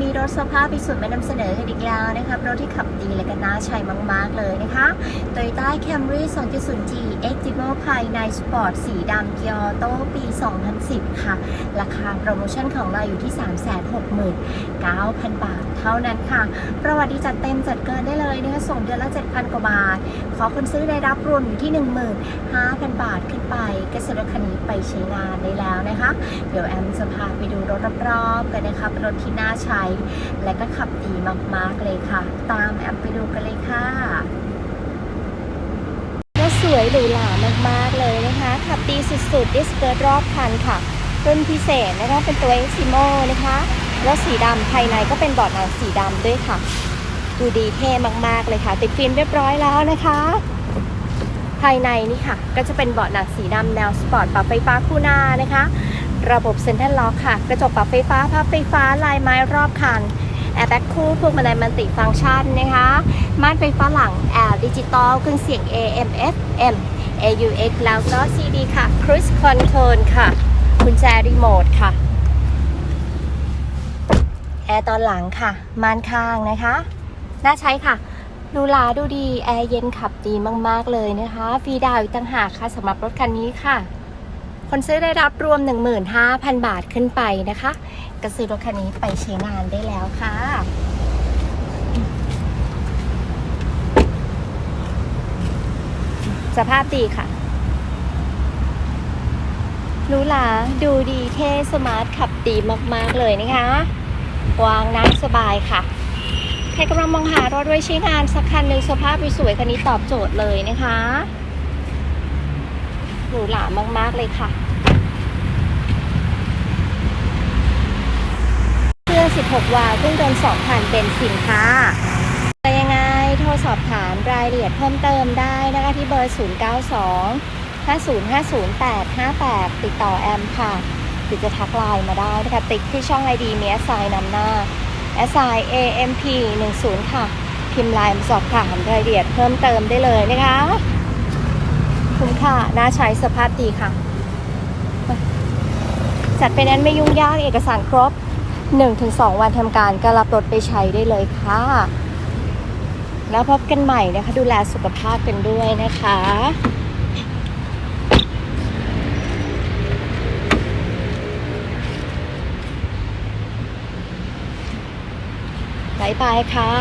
มีรถสภาพพิสุทธิ์มานำเสนอกันอีกแล้วนะคะรถที่ขับดีและก็น่าใช้มาก ๆ เลยนะคะ Toyota Camry 2.0G X d i v o ภายในสปอร์ตสีดำเกียร์โตปี 2010 ค่ะ ราคาโปรโมชั่นของเราอยู่ที่ 369,000 บาทเท่านั้นค่ะ ประวัติจัดเต็มจัดเกินได้เลยนะคะส่งเดือนละ 7,000 กว่าบาท ขอคนซื้อได้รับรวมอยู่ที่ 15,000 บาทขึ้นไปก็สำหรับคันนี้ไปใช้งานได้แล้วนะคะ เดี๋ยวแอมจะพาไปดู รถรอบๆกันนะคะเป็นรถที่น่าใช้ และก็ขับดีมากๆเลยค่ะ ตามแอมไปดูกันเลยค่ะรถสวยหรูหรามากๆเลยนะคะ ขับดีสุดๆดิสเกิร์ตรอบคันค่ะรุ่นพิเศษนะคะเป็นตัว e x i m o นะคะรถสีดำภายในก็เป็นบอร์ดหนังสีดำด้วยค่ะ ดูดีเท่มากๆเลยค่ะ ติดฟิล์มเรียบร้อยแล้วนะคะ ภายในนี่ค่ะ ก็จะเป็นเบาะหนังสีดำแนวสปอร์ตปรับไฟฟ้าคู่หน้านะคะ ระบบเซ็นทรัลล็อกค่ะ กระจกปรับไฟฟ้าพับไฟฟ้าลายไม้รอบคันแอร์แบ็กคู่พวงมาลัยมันติฟังก์ชันนะคะม่านไฟฟ้าหลังแอร์ดิจิตอลเครื่องเสียง AM FM AUX แล้วก็ CD ค่ะ Cruise Control ค่ะกุญแจรีโมทค่ะ แอร์ตอนหลังค่ะ ม่านข้างนะคะ น่าใช้ค่ะ ดูลาดูดี แอร์เย็นขับดีมาก ๆ เลยนะคะ ฟรีดาวอีกต่างหากค่ะสำหรับรถคันนี้ค่ะ คนซื้อได้รับรวม 15,000 บาทขึ้นไปนะคะก็ซื้อรถคันนี้ไปใช้งานได้แล้วค่ะสภาพดีค่ะรู้หราดูดีเท่สมาร์ทขับดีมากๆเลยนะคะวางนั่งสบายค่ะ ใครกำลังมองหารถไว้ใช้งานสักคันหนึ่งสภาพสวยๆคันนี้ตอบโจทย์เลยนะคะ รูหรามาก ๆ เลยค่ะเครื่อ16 วาล์วเครื่องยนต์2,000 เป็นสินค้าแต่ยังไงโทรสอบถามรายละเอียดเพิ่มเติมได้นะคะที่เบอร์ 092 5050858 ติดต่อแอมค่ะหรือจะทักไลน์มาได้นะคะ ติ๊กที่ช่องไอดีมีแอสไซน์นำหน้า s i AMP 10ค่ะ พิมพ์ไลน์มาสอบถามรายละเอียดเพิ่มเติมได้เลยนะคะ คุ้มค่าน่าใช้สภาพดีค่ะ จัดไปนั้นไม่ยุ่งยากเอกสารครบ 1-2 วันทำการก็รับรถไปใช้ได้เลยค่ะ แล้วพบกันใหม่นะคะ ดูแลสุขภาพกันด้วยนะคะบายบายค่ะ